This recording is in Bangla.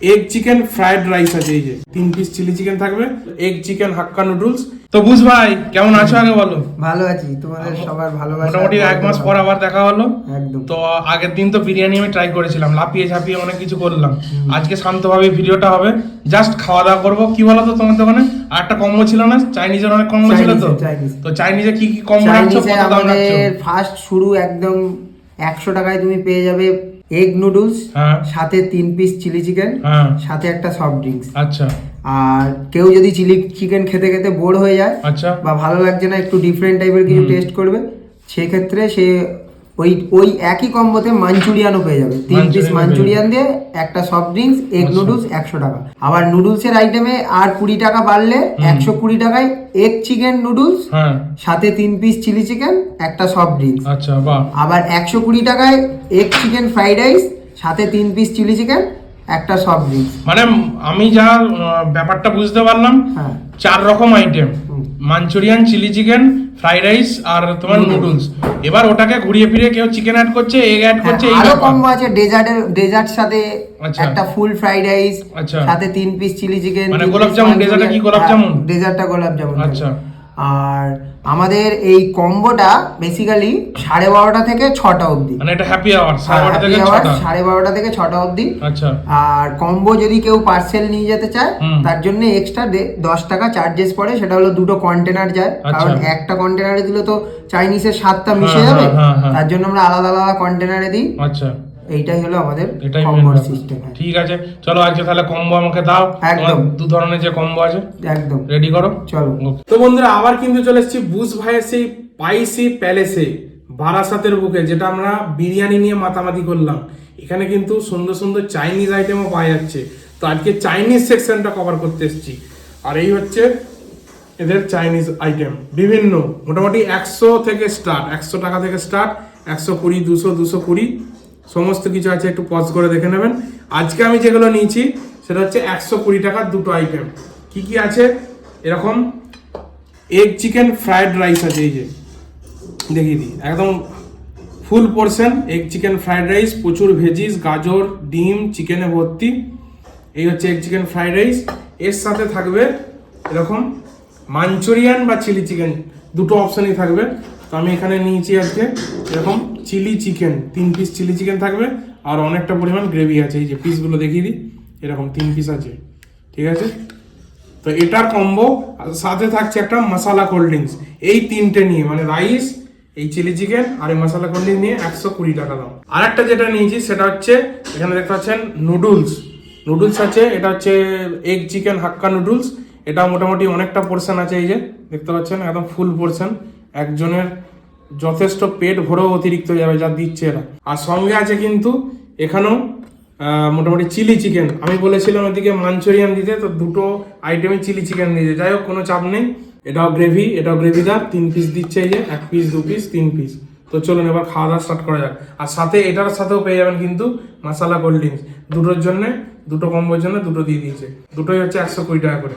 এগ চিকেন ফ্রাইড রাইস আছে এই যে। তিন পিস চিলি চিকেন থাকবে এগ চিকেন হাক্কা নুডলস তো বুঝ ভাই কেমন আছো আগে বলো? ভালো আছি তোমাদের সবার ভালোবাসা মোটামুটি এক মাস পর আবার দেখা হলো। একদম। তো আগের দিন তো বিরিয়ানি আমি ট্রাই করেছিলাম লাপিয়ে ঝাপিয়ে অনেক কিছু করলাম। আজকে শান্তভাবে ভিডিওটা হবে। জাস্ট খাওয়া দাওয়া করব। কি বলো তো তোমার দোকানে? আর একটা কম্বো ছিল না? চাইনিজের অনেক কম্বো ছিল তো। তো চাইনিজে কি কি কম্বো রাখছো? কত দাম রাখছো? ফার্স্ট শুরু একদম একশো টাকায় তুমি পেয়ে যাবে এগ নুডলস হ্যাঁ। সাথে তিন পিস চিলি চিকেন সাথে একটা সফট ড্রিঙ্কস আচ্ছা। আর কেউ যদি চিলি চিকেন খেতে খেতে বোর হয়ে যায় আচ্ছা। বা ভালো লাগছে না একটু ডিফারেন্ট টাইপের কিছু টেস্ট করবে সেক্ষেত্রে সে ওই ওই একই কম্বোতে মাঞ্চুরিয়ানও পেয়ে যাবে। তিন পিস মাঞ্চুরিয়ান দিয়ে একটা সফট ড্রিঙ্কস এগ। নুডলস একশো টাকা। আবার নুডলসের আইটেমে আর কুড়ি টাকা বাড়লে একশো কুড়ি টাকায় এগ চিকেন নুডলস সাথে তিন পিস চিলি চিকেন একটা সফট ড্রিঙ্কস আচ্ছা আবার একশো কুড়ি টাকায় এগ চিকেন ফ্রাইড রাইস সাথে তিন পিস চিলি চিকেন একটা সব ড্রিঙ্কস মানে আমি যা ব্যাপারটা বুঝতে পারলাম হ্যাঁ। চার রকম item Manchurian chilli chicken fried rice আর তোমার নুডলস এবার ওটাকে ঘুরিয়ে ফিরিয়ে কেউ চিকেন অ্যাড করছে এগ অ্যাড করছে এই হ্যাঁ, আরও ব্যাপার। আছে ডেজার্টের ডেজার্ট সাথে আচ্ছা। একটা ফুল ফ্রাইড রাইস। সাথে তিন পিস চিলি চিকেন মানে গোলাপ জামুন, ডেজার্টটা কি গোলাপ জামুন? ডেজার্টটা গোলাপ জামুন আচ্ছা। আর আমাদের এই কম্বোটা বেসিক্যালি সাড়ে বারোটা থেকে ছটা অবধি। মানে এটা হ্যাপি আওয়ার সাড়ে বারোটা থেকে ছটা। অবধি। আচ্ছা। আর কম্বো যদি কেউ পার্সেল নিয়ে যেতে চায় তার জন্য এক্সট্রা দশ টাকা চার্জেস পড়ে সেটা হলো দুটো কন্টেনার যায়। আচ্ছা। কারণ একটা কন্টেনারে দিলে তো চাইনিজের স্বাদটা মিশে হ্যাঁ, যাবে। হ্যাঁ, হ্যাঁ। তার জন্য আমরা আলাদা আলাদা কন্টেনারে দিই। আচ্ছা। এইটাই হলো আমাদের কম্বোর সিস্টেম ঠিক আছে চলো আজকে তাহলে কম্বো আমাকে দাও। একদম। দু ধরনের যে কম্বো আছে একদম। রেডি করো? চলো। তো বন্ধুরা আবার কিন্তু চলে এসেছি বুস ভাইয়ের সেই পাইসি প্যালেসে বারাসাতের বুকে যেটা আমরা বিরিয়ানি নিয়ে মাতামাতি করলাম। এখানে কিন্তু সুন্দর সুন্দর চাইনিজ আইটেমও পাওয়া যাচ্ছে। তো আজকে চাইনিজ সেকশনটা কভার করতে এসেছি। আর এই হচ্ছে এদের চাইনিজ আইটেম বিভিন্ন মোটামুটি একশো থেকে স্টার্ট একশো টাকা থেকে স্টার্ট একশো কুড়ি দুশো দুশো কুড়ি সমস্ত কিছু আছে, একটু পজ করে দেখে নেবেন। আজকে আমি যেগুলো নিয়েছি, সেটা হচ্ছে একশো কুড়ি টাকার দুটো আইটেম কি কি আছে? এরকম এগ চিকেন ফ্রায়েড রাইস আছে, এই যে। দেখিয়ে দিই। একদম full portion egg chicken fried rice প্রচুর ভেজিস গাজর, ডিম চিকেনে ভর্তি। এই হচ্ছে এগ চিকেন ফ্রায়েড রাইস এর সাথে থাকবে এরকম মাঞ্চুরিয়ান বা চিলি চিকেন দুটো অপশনই থাকবে। তো আমি এখানে নিয়েছি আজকে এরকম চিলি চিকেন, তিন পিস চিলি চিকেন থাকবে আর অনেকটা পরিমাণ গ্রেভি আছে, এই যে পিসগুলো দেখিয়ে দিই, এরকম তিন পিস আছে, ঠিক আছে? তো এটার কম্বো সাথে থাকছে একটা মশালা কোল্ড ড্রিঙ্কস এই তিনটে নিয়ে মানে রাইস এই চিলি চিকেন আর এই মশলা কোল্ড ড্রিঙ্কস নিয়ে একশো কুড়ি টাকা দাম। আর একটা যেটা নিয়েছি, সেটা হচ্ছে, এখানে দেখতে পাচ্ছেন নুডলস নুডলস আছে, এটা হচ্ছে এগ চিকেন হাক্কা নুডলস এটা মোটামুটি অনেকটা পোর্শন আছে, এই যে, দেখতে পাচ্ছেন, একদম ফুল পোর্শন একজনের যথেষ্ট পেট ভরেও অতিরিক্ত যাবে, যা দিচ্ছে এরা আর সঙ্গে আছে কিন্তু এখানেও মোটামুটি চিলি চিকেন। আমি বলেছিলাম ওদিকে মাঞ্চুরিয়ান দিতে, তো দুটো আইটেমে চিলি চিকেন দিতে যাই হোক, কোনো চাপ নেই। এটাও গ্রেভি, এটাও গ্রেভিদার তিন পিস দিচ্ছে এই যে, এক পিস দু পিস তিন পিস তো চলুন, এবার খাওয়া দাওয়া স্টার্ট করা যাক। আর সাথে, এটার সাথেও পেয়ে যাবেন কিন্তু মশালা কোল্ড ড্রিঙ্কস দুটোর জন্য, দুটো কম্বোর জন্য দুটো দিয়ে দিয়েছে। দুটোই হচ্ছে একশো কুড়ি টাকা করে।